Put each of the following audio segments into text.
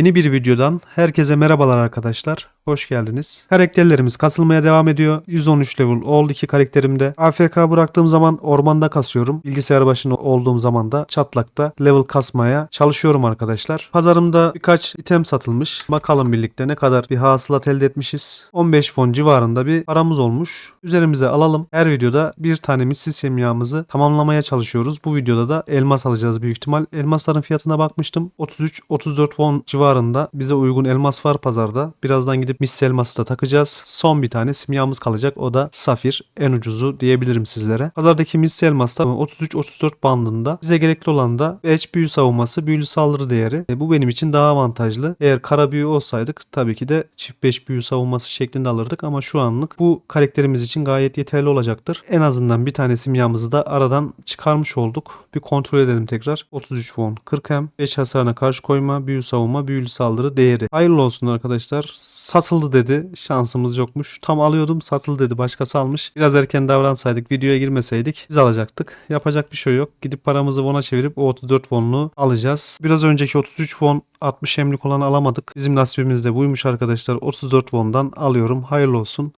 Yeni bir videodan herkese merhabalar arkadaşlar. Hoş geldiniz. Karakterlerimiz kasılmaya devam ediyor. 113 level oldu iki karakterimde. AFK bıraktığım zaman ormanda kasıyorum. Bilgisayar başında olduğum zaman da çatlakta level kasmaya çalışıyorum arkadaşlar. Pazarımda birkaç item satılmış. Bakalım birlikte ne kadar bir hasılat elde etmişiz. 15 fon civarında bir paramız olmuş. Üzerimize alalım. Her videoda bir tane missis simyamızı tamamlamaya çalışıyoruz. Bu videoda da elmas alacağız büyük ihtimal. Elmasların fiyatına bakmıştım. 33-34 fon civarında bize uygun elmas var pazarda. Birazdan gidip missis elması da takacağız. Son bir tane simyamız kalacak. O da safir. En ucuzu diyebilirim sizlere. Pazardaki missis elması da 33-34 bandında. Bize gerekli olan da Edge büyü savunması, büyülü saldırı değeri. E, bu benim için daha avantajlı. Eğer kara büyü olsaydık tabii ki de çift 5 büyü savunması şeklinde alırdık ama şu anlık bu karakterimiz için gayet yeterli olacaktır. En azından bir tane simyamızı da aradan çıkarmış olduk. Bir kontrol edelim tekrar. 33 won 40 hem 5 hasarına karşı koyma, büyü savunma, büyülü saldırı değeri. Hayırlı olsun arkadaşlar. Satıldı dedi. Şansımız yokmuş. Tam alıyordum satıldı dedi. Başkası almış. Biraz erken davransaydık videoya girmeseydik biz alacaktık. Yapacak bir şey yok. Gidip paramızı won'a çevirip o 34 won'lu alacağız. Biraz önceki 33 won 60 emlik olanı alamadık. Bizim nasibimiz de buymuş arkadaşlar. 34 won'dan alıyorum. Hayırlı olsun.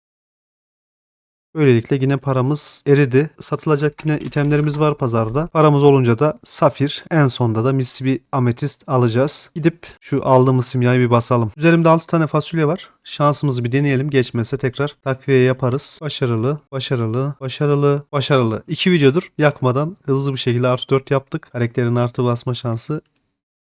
Böylelikle yine paramız eridi. Satılacak yine itemlerimiz var pazarda. Paramız olunca da safir. En sonda da misli bir ametist alacağız. Gidip şu aldığımız simyayı bir basalım. Üzerimde 6 tane fasulye var. Şansımızı bir deneyelim. Geçmezse tekrar takviye yaparız. Başarılı, başarılı, başarılı, başarılı. İki videodur yakmadan hızlı bir şekilde artı 4 yaptık. Karakterin artı basma şansı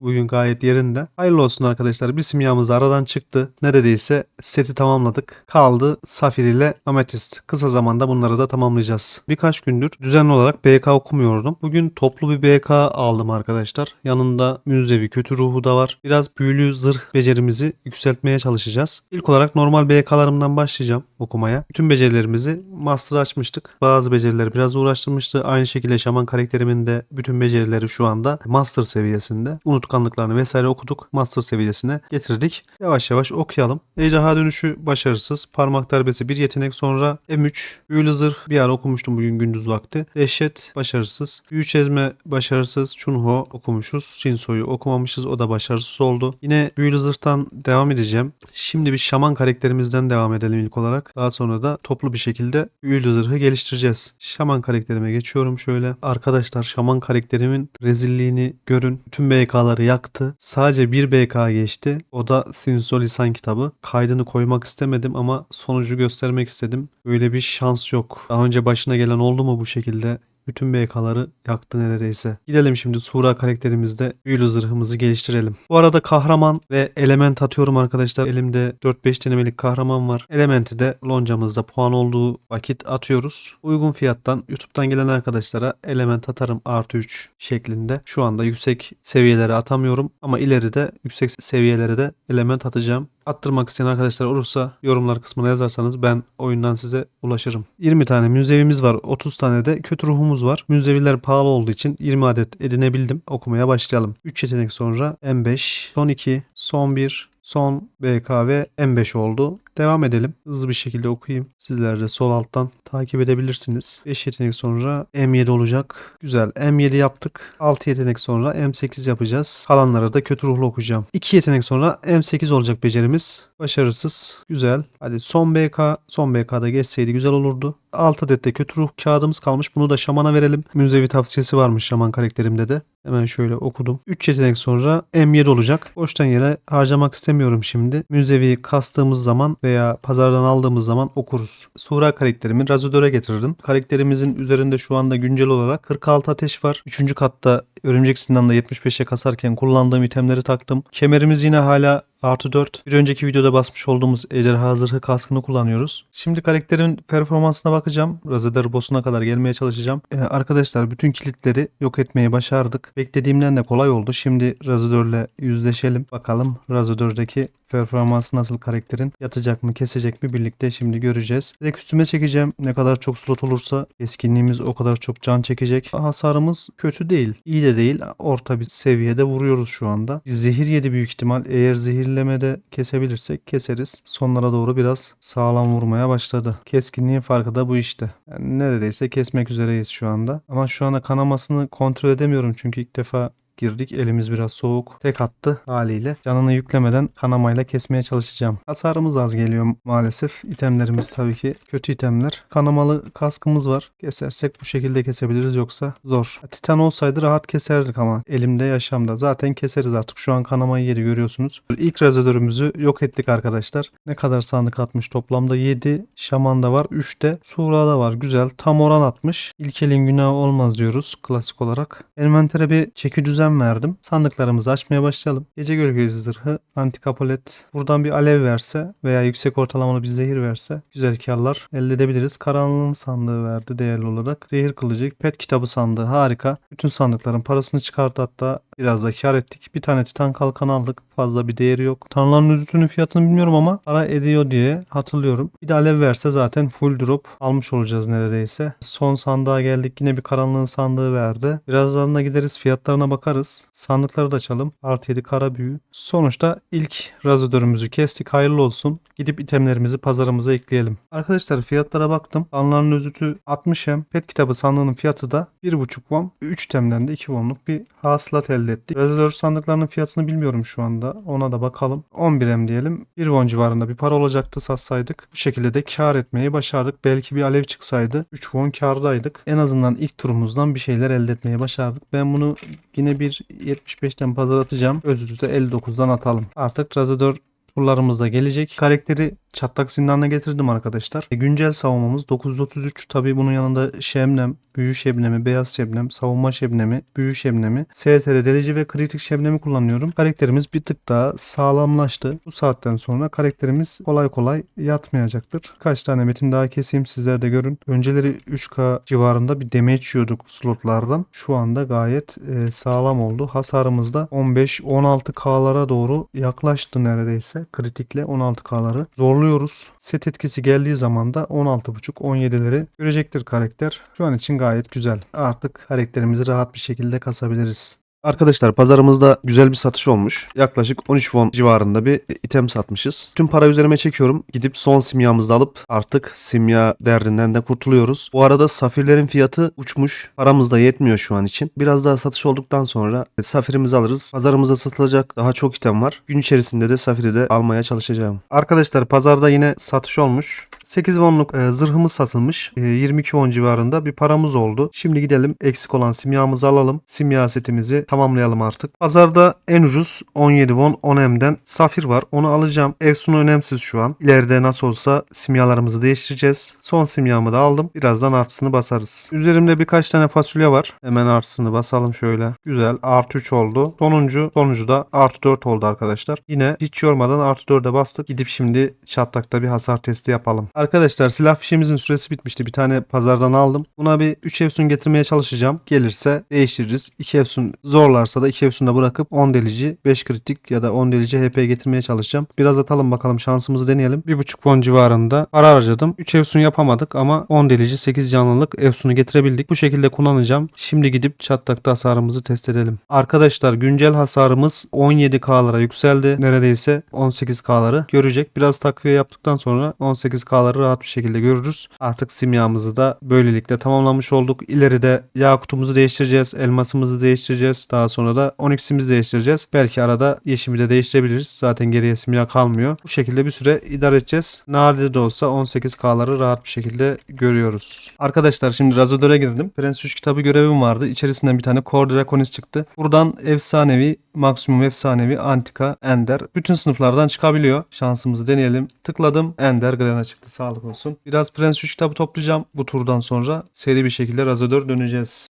Bugün gayet yerinde. Hayırlı olsun arkadaşlar. Bir simyamız aradan çıktı. Neredeyse seti tamamladık. Kaldı Safir ile Ametist. Kısa zamanda bunları da tamamlayacağız. Birkaç gündür düzenli olarak BK okumuyordum. Bugün toplu bir BK aldım arkadaşlar. Yanında münzevi kötü ruhu da var. Biraz büyülü zırh becerimizi yükseltmeye çalışacağız. İlk olarak normal BK'larımdan başlayacağım okumaya. Bütün becerilerimizi master açmıştık. Bazı becerileri biraz uğraştırmıştı. Aynı şekilde şaman karakterimin de bütün becerileri şu anda master seviyesinde. Unutkanlıklarını vesaire okuduk. Master seviyesine getirdik. Yavaş yavaş okuyalım. Ejderha dönüşü başarısız. Parmak darbesi bir yetenek sonra M3. Büyülü zırh bir ara okumuştum bugün gündüz vakti. Dehşet başarısız. Büyü çezme başarısız. Chunho okumuşuz. Shinso'yu okumamışız. O da başarısız oldu. Yine büyülü zırhtan devam edeceğim. Şimdi bir şaman karakterimizden devam edelim ilk olarak. Daha sonra da toplu bir şekilde büyülü zırhı geliştireceğiz. Şaman karakterime geçiyorum şöyle. Arkadaşlar şaman karakterimin rezilliğini görün. Bütün BK'ları yaktı. Sadece bir BK geçti. O da Sinso Lisan kitabı. Kaydını koymak istemedim ama sonucu göstermek istedim. Öyle bir şans yok. Daha önce başına gelen oldu mu bu şekilde? Bütün BK'ları yaktı neredeyse. Gidelim şimdi Sura karakterimizde büyülü zırhımızı geliştirelim. Bu arada kahraman ve element atıyorum arkadaşlar. Elimde 4-5 denemelik kahraman var. Elementi de loncamızda puan olduğu vakit atıyoruz. Uygun fiyattan YouTube'dan gelen arkadaşlara element atarım artı 3 şeklinde. Şu anda yüksek seviyelere atamıyorum ama ileride yüksek seviyelere de element atacağım. Attırmak isteyen arkadaşlar olursa yorumlar kısmına yazarsanız ben oyundan size ulaşırım. 20 tane münzevimiz var. 30 tane de kötü ruhumuz var. Münzeviler pahalı olduğu için 20 adet edinebildim. Okumaya başlayalım. 3 yetenek sonra M5, son 2, son 1, Son BK ve M5 oldu. Devam edelim. Hızlı bir şekilde okuyayım. Sizler de sol alttan takip edebilirsiniz. 5 yetenek sonra M7 olacak. Güzel. M7 yaptık. 6 yetenek sonra M8 yapacağız. Kalanları da kötü ruhlu okuyacağım. 2 yetenek sonra M8 olacak becerimiz. Başarısız. Güzel. Hadi son BK. Son BK'da geçseydi güzel olurdu. 6 adet de kötü ruh kağıdımız kalmış. Bunu da şamana verelim. Münzevi tavsiyesi varmış şaman karakterimde de. Hemen şöyle okudum. 3 yetenek sonra M7 olacak. Boştan yere harcamak istemiyorum şimdi. Münzevi kastığımız zaman veya pazardan aldığımız zaman okuruz. Sura karakterimi Razodor'a getirdim. Karakterimizin üzerinde şu anda güncel olarak 46 ateş var. 3. katta örümcek sindanda 75'e kasarken kullandığım itemleri taktım. Kemerimiz yine hala Artı 4. Bir önceki videoda basmış olduğumuz ejderha zırhı kaskını kullanıyoruz. Şimdi karakterin performansına bakacağım. Razeder boss'una kadar gelmeye çalışacağım. Ee, arkadaşlar bütün kilitleri yok etmeyi başardık. Beklediğimden de kolay oldu. Şimdi Razedör'le yüzleşelim. Bakalım Razedör'deki performansı nasıl karakterin yatacak mı kesecek mi birlikte şimdi göreceğiz. Direkt üstüme çekeceğim. Ne kadar çok slot olursa eskinliğimiz o kadar çok can çekecek. Hasarımız kötü değil. İyi de değil. Orta bir seviyede vuruyoruz şu anda. Zehir yedi büyük ihtimal. Eğer zehirlemede kesebilirsek keseriz. Sonlara doğru biraz sağlam vurmaya başladı. Keskinliğin farkı da bu işte. Yani neredeyse kesmek üzereyiz şu anda. Ama şu anda kanamasını kontrol edemiyorum çünkü ilk defa girdik. Elimiz biraz soğuk. Tek attı haliyle. Canını yüklemeden kanamayla kesmeye çalışacağım. Hasarımız az geliyor maalesef. İtemlerimiz tabii ki kötü itemler. Kanamalı kaskımız var. Kesersek bu şekilde kesebiliriz yoksa zor. Titan olsaydı rahat keserdik ama elimde yaşamda. Zaten keseriz artık. Şu an kanamayı yeri görüyorsunuz. İlk rezidörümüzü yok ettik arkadaşlar. Ne kadar sandık atmış toplamda 7 şamanda var. 3 de surada var. Güzel. Tam oran atmış. İlk elin günahı olmaz diyoruz klasik olarak. Envantere bir çeki düzen verdim. Sandıklarımızı açmaya başlayalım. Gece gölgesi zırhı, antikapolet. Buradan bir alev verse veya yüksek ortalamalı bir zehir verse güzel karlar elde edebiliriz. Karanlığın sandığı verdi değerli olarak. Zehir kılıcı, pet kitabı sandığı harika. Bütün sandıkların parasını çıkarttı hatta biraz da kar ettik. Bir tane titan kalkan aldık. Fazla bir değeri yok. Tanrıların üzüntünün fiyatını bilmiyorum ama para ediyor diye hatırlıyorum. Bir de alev verse zaten full drop almış olacağız neredeyse. Son sandığa geldik. Yine bir karanlığın sandığı verdi. Birazdan da gideriz fiyatlarına bakarız. Sandıkları da açalım. Artı 7 kara büyü. Sonuçta ilk razodörümüzü kestik. Hayırlı olsun. Gidip itemlerimizi pazarımıza ekleyelim. Arkadaşlar fiyatlara baktım. Tanrıların özütü 60 hem. Pet kitabı sandığının fiyatı da 1.5 won. 3 temden de 2 wonluk bir hasılat elde ettik. Razodör sandıklarının fiyatını bilmiyorum şu anda. Ona da bakalım. 11 hem diyelim. 1 won civarında bir para olacaktı satsaydık. Bu şekilde de kar etmeyi başardık. Belki bir alev çıksaydı 3 won kardaydık. En azından ilk turumuzdan bir şeyler elde etmeyi başardık. Ben bunu yine bir 75'ten pazar atacağım. Özürü de 59'dan atalım. Artık Razador turlarımız da gelecek. Karakteri çatlak zindanına getirdim arkadaşlar. E, Güncel savunmamız 933. Tabii bunun yanında şemnem, büyü şebnemi, beyaz şebnem, savunma şebnemi, büyü şebnemi, STR delici ve kritik şebnemi kullanıyorum. Karakterimiz bir tık daha sağlamlaştı. Bu saatten sonra karakterimiz kolay kolay yatmayacaktır. Kaç tane metin daha keseyim sizler de görün. Önceleri 3K civarında bir damage yiyorduk slotlardan. Şu anda gayet e, sağlam oldu. Hasarımız da 15-16K'lara doğru yaklaştı neredeyse. Kritikle 16K'ları zorluyoruz. Set etkisi geldiği zaman da 16.5-17'leri görecektir karakter. Şu an için gayet güzel. Artık karakterimizi rahat bir şekilde kasabiliriz. Arkadaşlar pazarımızda güzel bir satış olmuş. Yaklaşık 13 won civarında bir item satmışız. Tüm para üzerime çekiyorum. Gidip son simyamızı alıp artık simya derdinden de kurtuluyoruz. Bu arada safirlerin fiyatı uçmuş. Paramız da yetmiyor şu an için. Biraz daha satış olduktan sonra safirimizi alırız. Pazarımızda satılacak daha çok item var. Gün içerisinde de safiri de almaya çalışacağım. Arkadaşlar pazarda yine satış olmuş. 8 wonluk e, zırhımız satılmış. E, 22 won civarında bir paramız oldu. Şimdi gidelim eksik olan simyamızı alalım. Simya setimizi tamamlayalım artık. Pazarda en ucuz 17 won 10M'den safir var. Onu alacağım. Efsun önemsiz şu an. İleride nasıl olsa simyalarımızı değiştireceğiz. Son simyamı da aldım. Birazdan artısını basarız. Üzerimde birkaç tane fasulye var. Hemen artısını basalım şöyle. Güzel. Artı 3 oldu. Sonuncu, sonuncu da artı 4 oldu arkadaşlar. Yine hiç yormadan artı 4'e bastık. Gidip şimdi çatlakta bir hasar testi yapalım. Arkadaşlar silah fişimizin süresi bitmişti. Bir tane pazardan aldım. Buna bir 3 efsun getirmeye çalışacağım. Gelirse değiştiririz. 2 efsun zorlarsa da 2 efsunda bırakıp 10 delici, 5 kritik ya da 10 delici HP getirmeye çalışacağım. Biraz atalım bakalım şansımızı deneyelim. 1.5 won civarında para harcadım. 3 efsun yapamadık ama 10 delici 8 canlılık efsunu getirebildik. Bu şekilde kullanacağım. Şimdi gidip çatlakta hasarımızı test edelim. Arkadaşlar güncel hasarımız 17K'lara yükseldi. Neredeyse 18K'ları görecek. Biraz takviye yaptıktan sonra 18K'ları rahat bir şekilde görürüz. Artık simyamızı da böylelikle tamamlamış olduk. İleride yakutumuzu değiştireceğiz. Elmasımızı değiştireceğiz. Daha sonra da onyx'imizi değiştireceğiz. Belki arada yeşimi de değiştirebiliriz. Zaten geriye simya kalmıyor. Bu şekilde bir süre idare edeceğiz. Nadir de olsa 18K'ları rahat bir şekilde görüyoruz. Arkadaşlar şimdi Razodor'a girdim. Prens 3 kitabı görevim vardı. İçerisinden bir tane Core Draconis çıktı. Buradan efsanevi, maksimum efsanevi, antika, ender. Bütün sınıflardan çıkabiliyor. Şansımızı deneyelim. Tıkladım. Ender Grena çıktı. Sağlık olsun. Biraz Prens 3 kitabı toplayacağım. Bu turdan sonra seri bir şekilde Razodor döneceğiz.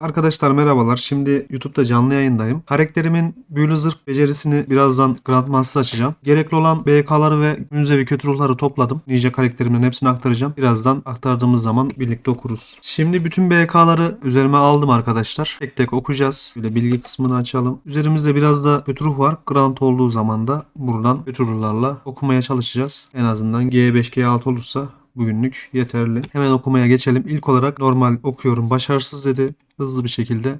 Arkadaşlar merhabalar. Şimdi YouTube'da canlı yayındayım. Karakterimin büyülü zırh becerisini birazdan Grandmaster açacağım. Gerekli olan BK'ları ve münzevi kötü ruhları topladım. Ninja karakterimin hepsini aktaracağım. Birazdan aktardığımız zaman birlikte okuruz. Şimdi bütün BK'ları üzerime aldım arkadaşlar. Tek tek okuyacağız. De bilgi kısmını açalım. Üzerimizde biraz da kötü ruh var. Grand olduğu zaman da buradan kötü ruhlarla okumaya çalışacağız. En azından G5 G6 olursa bugünlük yeterli. Hemen okumaya geçelim. İlk olarak normal okuyorum. Başarısız dedi. Hızlı bir şekilde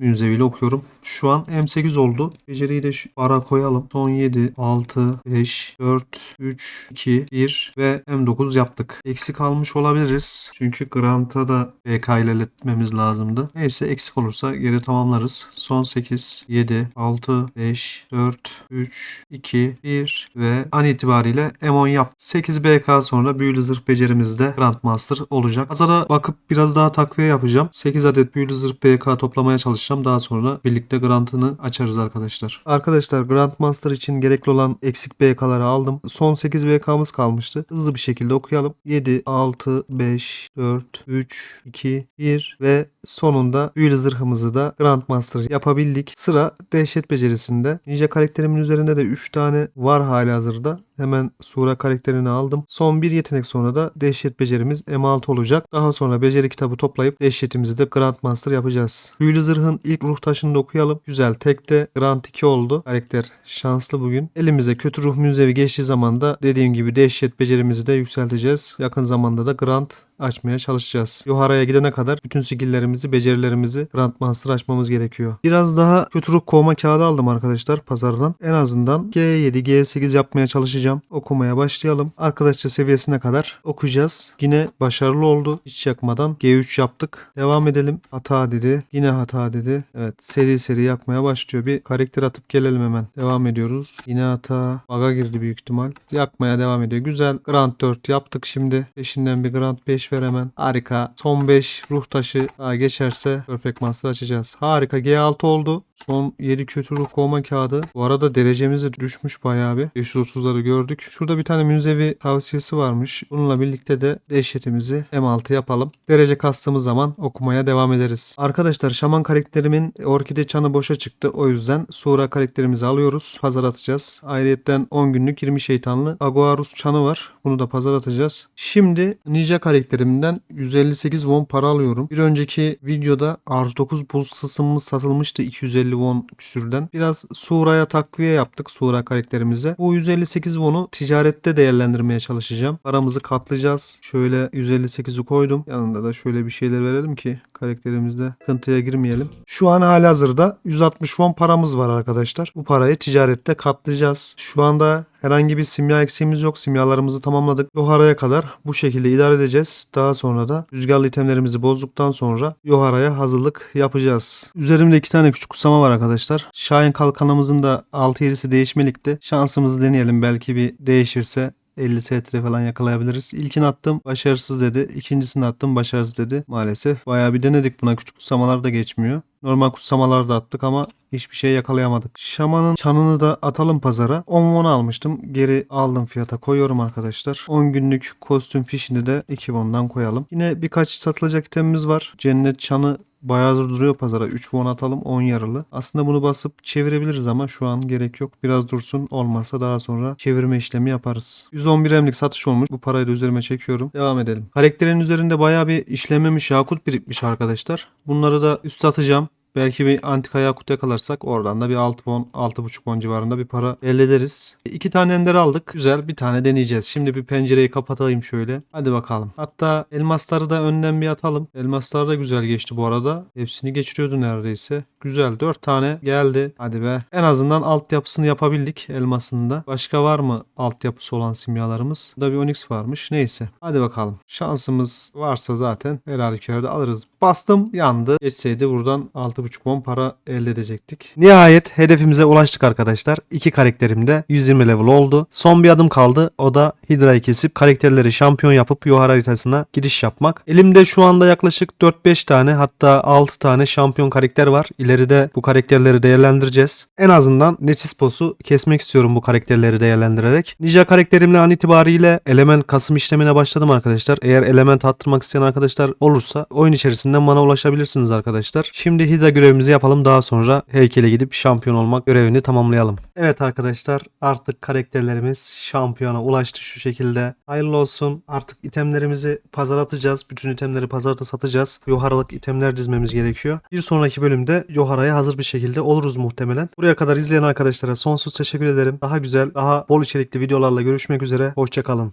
münzeviyle okuyorum. Şu an M8 oldu. Beceriyi de şu ara koyalım. Son 7, 6, 5, 4, 3, 2, 1 ve M9 yaptık. Eksik kalmış olabiliriz. Çünkü Grant'a da BK ile iletmemiz lazımdı. Neyse eksik olursa geri tamamlarız. Son 8, 7, 6, 5, 4, 3, 2, 1 ve an itibariyle M10 yap. 8 BK sonra büyülü zırh becerimizde Grandmaster olacak. Pazara bakıp biraz daha takviye yapacağım. 8 adet büyülü zırh BK toplamaya çalışacağım. Daha sonra birlikte Grant'ını açarız arkadaşlar. Arkadaşlar Grandmaster için gerekli olan eksik BK'ları aldım. Son 8 BK'mız kalmıştı. Hızlı bir şekilde okuyalım. 7, 6, 5, 4, 3, 2, 1 ve sonunda büyülü zırhımızı da Grandmaster yapabildik. Sıra dehşet becerisinde. Ninja karakterimin üzerinde de 3 tane var hali hazırda. Hemen Sura karakterini aldım. Son bir yetenek sonra da dehşet becerimiz M6 olacak. Daha sonra beceri kitabı toplayıp dehşetimizi de Grandmaster yapacağız. Büyülü zırhın ilk ruh taşını da okuyalım. Güzel. Tekte Grand 2 oldu. Karakter şanslı bugün. Elimize kötü ruh münzevi geçtiği zaman da dediğim gibi dehşet becerimizi de yükselteceğiz. Yakın zamanda da Grand açmaya çalışacağız. Yohara'ya gidene kadar bütün skilllerimizi, becerilerimizi Grandmaster açmamız gerekiyor. Biraz daha kötü ruh kovma kağıdı aldım arkadaşlar pazardan. En azından G7, G8 yapmaya çalışacağım. Okumaya başlayalım. Arkadaşça seviyesine kadar okuyacağız. Yine başarılı oldu. Hiç yakmadan G3 yaptık. Devam edelim. Hata dedi. Yine hata dedi. Evet seri seri yakmaya başlıyor. Bir karakter atıp gelelim hemen. Devam ediyoruz. Yine hata. Baga girdi büyük ihtimal. Yakmaya devam ediyor. Güzel. Grand 4 yaptık şimdi. Peşinden bir Grand 5 ver hemen. Harika. Son 5 ruh taşı geçerse Perfect Master açacağız. Harika. G6 oldu. Son 7 kötü ruh kovma kağıdı. Bu arada derecemiz de düşmüş bayağı bir. 530'ları gördük. Şurada bir tane münzevi tavsiyesi varmış. Bununla birlikte de dehşetimizi M6 yapalım. Derece kastığımız zaman okumaya devam ederiz. Arkadaşlar şaman karakterimin orkide çanı boşa çıktı. O yüzden Sura karakterimizi alıyoruz. Pazar atacağız. Ayrıyetten 10 günlük 20 şeytanlı Aguarus çanı var. Bunu da pazar atacağız. Şimdi Ninja karakterimden 158 won para alıyorum. Bir önceki videoda artı 9 buz sısımımız satılmıştı 250 won küsürden. Biraz Sura'ya takviye yaptık Sura karakterimize. Bu 158 won'u ticarette değerlendirmeye çalışacağım. Paramızı katlayacağız. Şöyle 158'i koydum. Yanında da şöyle bir şeyler verelim ki karakterimizde sıkıntıya girmeyelim. Şu an halihazırda 160 won paramız var arkadaşlar. Bu parayı ticarette katlayacağız. Şu anda Herhangi bir simya eksiğimiz yok. Simyalarımızı tamamladık. Yohara'ya kadar bu şekilde idare edeceğiz. Daha sonra da rüzgarlı itemlerimizi bozduktan sonra Yohara'ya hazırlık yapacağız. Üzerimde iki tane küçük kutsama var arkadaşlar. Şahin kalkanımızın da 6-7'si değişmelikti. Şansımızı deneyelim. Belki bir değişirse 50 STR falan yakalayabiliriz. İlkini attım başarısız dedi. İkincisini attım başarısız dedi. Maalesef bayağı bir denedik buna. Küçük kutsamalar da geçmiyor. Normal kutsamalar da attık ama hiçbir şey yakalayamadık. Şamanın çanını da atalım pazara. 10 won almıştım. Geri aldım fiyata koyuyorum arkadaşlar. 10 günlük kostüm fişini de 2 won'dan koyalım. Yine birkaç satılacak itemimiz var. Cennet çanı Bayağıdır duruyor pazara. 3 won atalım 10 yarılı. Aslında bunu basıp çevirebiliriz ama şu an gerek yok. Biraz dursun olmazsa daha sonra çevirme işlemi yaparız. 111 emlik satış olmuş. Bu parayı da üzerime çekiyorum. Devam edelim. Karakterin üzerinde bayağı bir işlememiş yakut birikmiş arkadaşlar. Bunları da üst atacağım. Belki bir antika yakut yakalarsak oradan da bir 6 won, 6,5 won civarında bir para elde ederiz. İki tane ender aldık. Güzel bir tane deneyeceğiz. Şimdi bir pencereyi kapatayım şöyle. Hadi bakalım. Hatta elmasları da önden bir atalım. Elmaslar da güzel geçti bu arada. Hepsini geçiriyordu neredeyse. Güzel. 4 tane geldi. Hadi be. En azından altyapısını yapabildik elmasında. Başka var mı altyapısı olan simyalarımız? Burada bir Onyx varmış. Neyse. Hadi bakalım. Şansımız varsa zaten her halükarda alırız. Bastım yandı. Geçseydi buradan 6,5 won para elde edecektik. Nihayet hedefimize ulaştık arkadaşlar. İki karakterim de 120 level oldu. Son bir adım kaldı. O da Hydra'yı kesip karakterleri şampiyon yapıp Yohara haritasına giriş yapmak. Elimde şu anda yaklaşık 4-5 tane hatta 6 tane şampiyon karakter var. İleride bu karakterleri değerlendireceğiz. En azından Nexus boss'u kesmek istiyorum bu karakterleri değerlendirerek. Ninja karakterimle an itibariyle element kasım işlemine başladım arkadaşlar. Eğer element attırmak isteyen arkadaşlar olursa oyun içerisinden bana ulaşabilirsiniz arkadaşlar. Şimdi Hydra görevimizi yapalım daha sonra heykele gidip şampiyon olmak görevini tamamlayalım. Evet arkadaşlar artık karakterlerimiz şampiyona ulaştı şu şekilde. Hayırlı olsun. Artık itemlerimizi pazar atacağız. Bütün itemleri pazarda satacağız. Yoharalık itemler dizmemiz gerekiyor. Bir sonraki bölümde Yohara'ya hazır bir şekilde oluruz muhtemelen. Buraya kadar izleyen arkadaşlara sonsuz teşekkür ederim. Daha güzel, daha bol içerikli videolarla görüşmek üzere. Hoşçakalın.